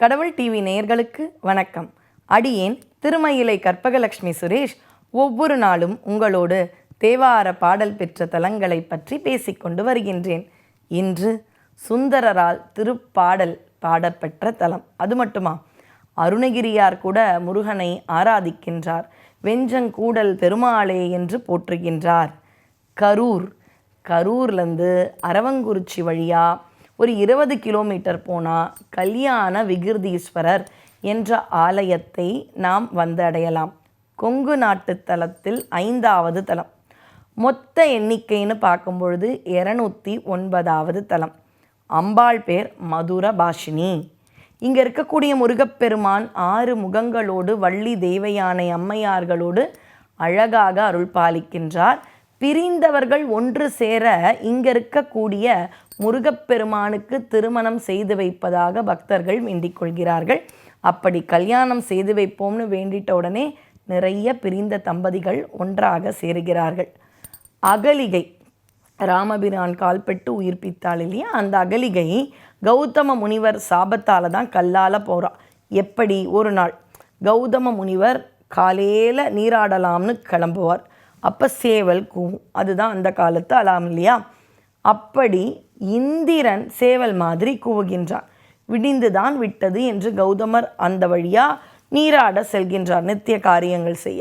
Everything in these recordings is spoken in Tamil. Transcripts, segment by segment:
கடவுள் டிவி நேயர்களுக்கு வணக்கம். அடியேன் திருமயிலை கற்பகலட்சுமி சுரேஷ் ஒவ்வொரு நாளும் உங்களோடு தேவார பாடல் பெற்ற தலங்களை பற்றி பேசிக்கொண்டு வருகின்றேன். இன்று சுந்தரரால் திருப்பாடல் பாடப்பெற்ற தலம். அது மட்டுமா? அருணகிரியார் கூட முருகனை ஆராதிக்கின்றார். வெஞ்சங்கூடல் பெருமாளே என்று போற்றுகின்றார். கரூர். கரூர்லேருந்து அரவங்குறிச்சி வழியாக ஒரு இருபது கிலோமீட்டர் போனால் கல்யாண விகிருதீஸ்வரர் என்ற ஆலயத்தை நாம் வந்தடையலாம். கொங்கு நாட்டு தலத்தில் ஐந்தாவது தலம். மொத்த எண்ணிக்கைன்னு பார்க்கும் பொழுது இரநூத்தி ஒன்பதாவது தலம். அம்பாள் பேர் மதுர பாஷினி. இங்கே இருக்கக்கூடிய முருகப்பெருமான் ஆறு முகங்களோடு வள்ளி தேவயானை அம்மையார்களோடு அழகாக அருள் பாலிக்கின்றார். பிரிந்தவர்கள் ஒன்று சேர இங்கே இருக்கக்கூடிய முருகப்பெருமானுக்கு திருமணம் செய்து வைப்பதாக பக்தர்கள் வேண்டிக் கொள்கிறார்கள். அப்படி கல்யாணம் செய்து வைப்போம்னு வேண்டிட்ட உடனே நிறைய பிரிந்த தம்பதிகள் ஒன்றாக சேருகிறார்கள். அகலிகை ராமபிரான் கால்பட்டு உயிர்ப்பித்தாள் இல்லையா? அந்த அகலிகை கௌதம முனிவர் சாபத்தால் தான் கல்லால் போகிறா எப்படி? ஒரு நாள் கௌதம முனிவர் காலையில் நீராடலாம்னு கிளம்புவார். அப்போ சேவல் கூவும் அதுதான் அந்த காலத்து அலாம் இல்லையா? அப்படி இந்திரன் சேவல் மாதிரி கூவுகின்றான். விடிந்துதான் விட்டது என்று கௌதமர் அந்த வழியாக நீராட செல்கின்றார் நித்திய காரியங்கள் செய்ய.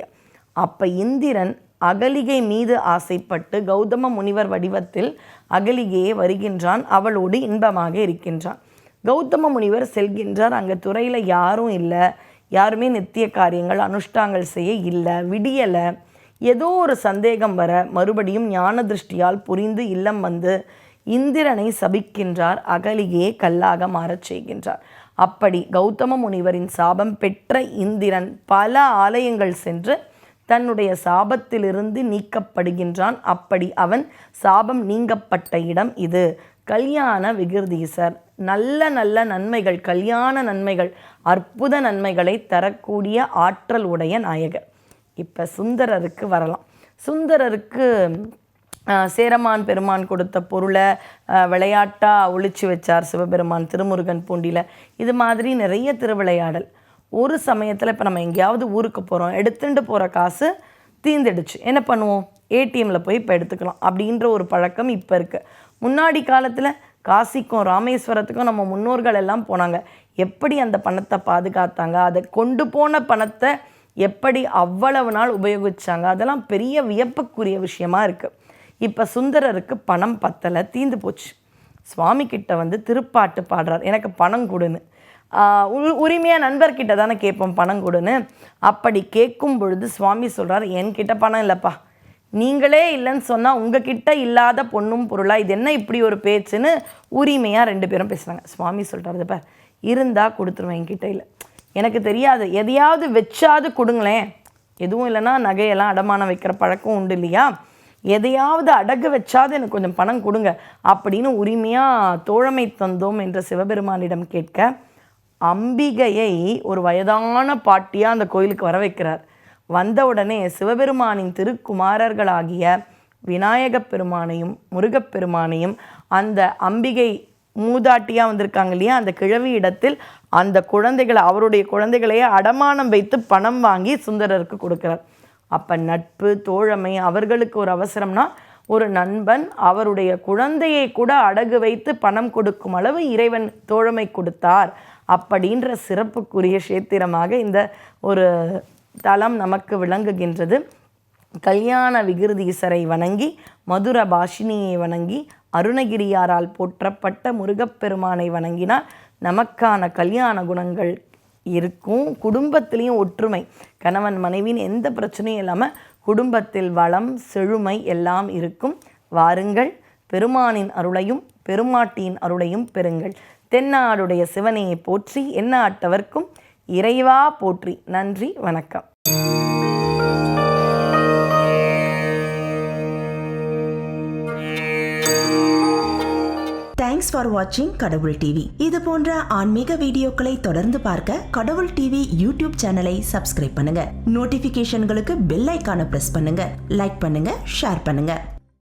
அப்போ இந்திரன் அகலிகை மீது ஆசைப்பட்டு கௌதம முனிவர் வடிவத்தில் அகலிகையே வருகின்றான் அவளோடு இன்பமாக இருக்கின்றான். கௌதம முனிவர் செல்கின்றார் அங்கே துறையில் யாரும் இல்லை யாருமே நித்திய காரியங்கள் அனுஷ்டாங்கள் செய்ய இல்லை விடியலை ஏதோ ஒரு சந்தேகம் வர மறுபடியும் ஞான திருஷ்டியால் புரிந்து இல்லம் வந்து இந்திரனை சபிக்கின்றார் அகலியே கல்லாக மாறச் செய்கின்றார். அப்படி கௌதம முனிவரின் சாபம் பெற்ற இந்திரன் பல ஆலயங்கள் சென்று தன்னுடைய சாபத்திலிருந்து நீக்கப்படுகின்றான். அப்படி அவன் சாபம் நீங்கப்பட்ட இடம் இது. கல்யாண விகிருதீசர் நல்ல நல்ல நன்மைகள் கல்யாண நன்மைகள் அற்புத நன்மைகளை தரக்கூடிய ஆற்றல் உடைய நாயகர். இப்போ சுந்தரருக்கு வரலாம். சுந்தரருக்கு சேரமான் பெருமான் கொடுத்த பொருளை விளையாட்டாக ஒழிச்சு வச்சார் சிவபெருமான் திருமுருகன் பூண்டியில். இது மாதிரி நிறைய திருவிளையாடல். ஒரு சமயத்தில் இப்போ நம்ம எங்கேயாவது ஊருக்கு போகிறோம் எடுத்துட்டு போகிற காசு தீந்துடுச்சு. என்ன பண்ணுவோம்? ஏடிஎம்மில் போய் இப்போ எடுத்துக்கலாம் அப்படின்ற ஒரு பழக்கம் இப்போ இருக்குது முன்னாடி காலத்தில் காசிக்கும் ராமேஸ்வரத்துக்கும் நம்ம முன்னோர்கள் எல்லாம் போனாங்க. எப்படி அந்த பணத்தை பாதுகாத்தாங்க? அதை கொண்டு போன பணத்தை எப்படி அவ்வளவு நாள் உபயோகிச்சாங்க? அதெல்லாம் பெரிய வியப்புக்குரிய விஷயமா இருக்குது இப்போ சுந்தரருக்கு பணம் பத்தலை தீந்து போச்சு. சுவாமி கிட்ட வந்து திருப்பாட்டு பாடுறார். எனக்கு பணம் கொடுன்னு. உரிமையாக உ- நண்பர்கிட்ட தானே கேட்போம் பணம் கொடுன்னு. அப்படி கேட்கும் பொழுது சுவாமி சொல்கிறார் என்கிட்ட பணம் இல்லைப்பா. நீங்களே இல்லைன்னு சொன்னால் உங்ககிட்ட இல்லாத பொண்ணும் பொருளாக இது என்ன இப்படி ஒரு பேச்சுன்னு உரிமையாக ரெண்டு பேரும் பேசுகிறாங்க சுவாமி சொல்கிறாரு பார் இருந்தால் கொடுத்துருவேன் என்கிட்ட இல்லை. எனக்கு தெரியாது. எதையாவது வச்சாவது கொடுங்களேன். எதுவும் இல்லைன்னா நகையெல்லாம் அடமானம் வைக்கிற பழக்கம் உண்டு இல்லையா? எதையாவது அடகு வச்சாது எனக்கு கொஞ்சம் பணம் கொடுங்க அப்படின்னு உரிமையாக தோழமை தந்தோம் என்ற சிவபெருமானிடம் கேட்க அம்பிகையை ஒரு வயதான பாட்டியாக அந்த கோயிலுக்கு வர வைக்கிறார். வந்த உடனே சிவபெருமானின் திருக்குமாரர்களாகிய விநாயகப் பெருமானையும் முருகப்பெருமானையும் அந்த அம்பிகை மூதாட்டியாக வந்திருக்காங்க இல்லையா? அந்த கிழவி இடத்தில் அந்த குழந்தைகளை அவருடைய குழந்தைகளையே அடமானம் வைத்து பணம் வாங்கி சுந்தரருக்கு கொடுக்குறார். அப்போ நட்பு தோழமை அவர்களுக்கு ஒரு அவசரம்னா ஒரு நண்பன் அவருடைய குழந்தையை கூட அடகு வைத்து பணம் கொடுக்கும் அளவு இறைவன் தோழமை கொடுத்தார் அப்படின்ற சிறப்புக்குரிய கஷேத்திரமாக இந்த ஒரு தலம் நமக்கு விளங்குகின்றது. கல்யாண விகிருதீசரை வணங்கி மதுர பாஷினியை வணங்கி அருணகிரியாரால் போற்றப்பட்ட முருகப்பெருமானை வணங்கினால் நமக்கான கல்யாண குணங்கள் இருக்கும். குடும்பத்திலையும் ஒற்றுமை. கணவன் மனைவின்னு எந்த பிரச்சனையும் இல்லாமல் குடும்பத்தில் வளம் செழுமை எல்லாம் இருக்கும். வாருங்கள். பெருமானின் அருளையும் பெருமாட்டியின் அருளையும் பெறுங்கள். தென்னாடுடைய சிவனையை போற்றி எந்நாட்டவர்க்கும் இறைவா போற்றி. நன்றி வணக்கம். ஃபார் வாட்சிங் கடவுள் டிவி இது போன்ற ஆன்மீக வீடியோக்களை தொடர்ந்து பார்க்க கடவுள் டிவி யூடியூப் சேனலை சப்ஸ்கிரைப் பண்ணுங்க. நோட்டிபிகேஷன்களுக்கு பெல் ஐக்கான பிரஸ் பண்ணுங்க. லைக் பண்ணுங்க ஷேர் பண்ணுங்க.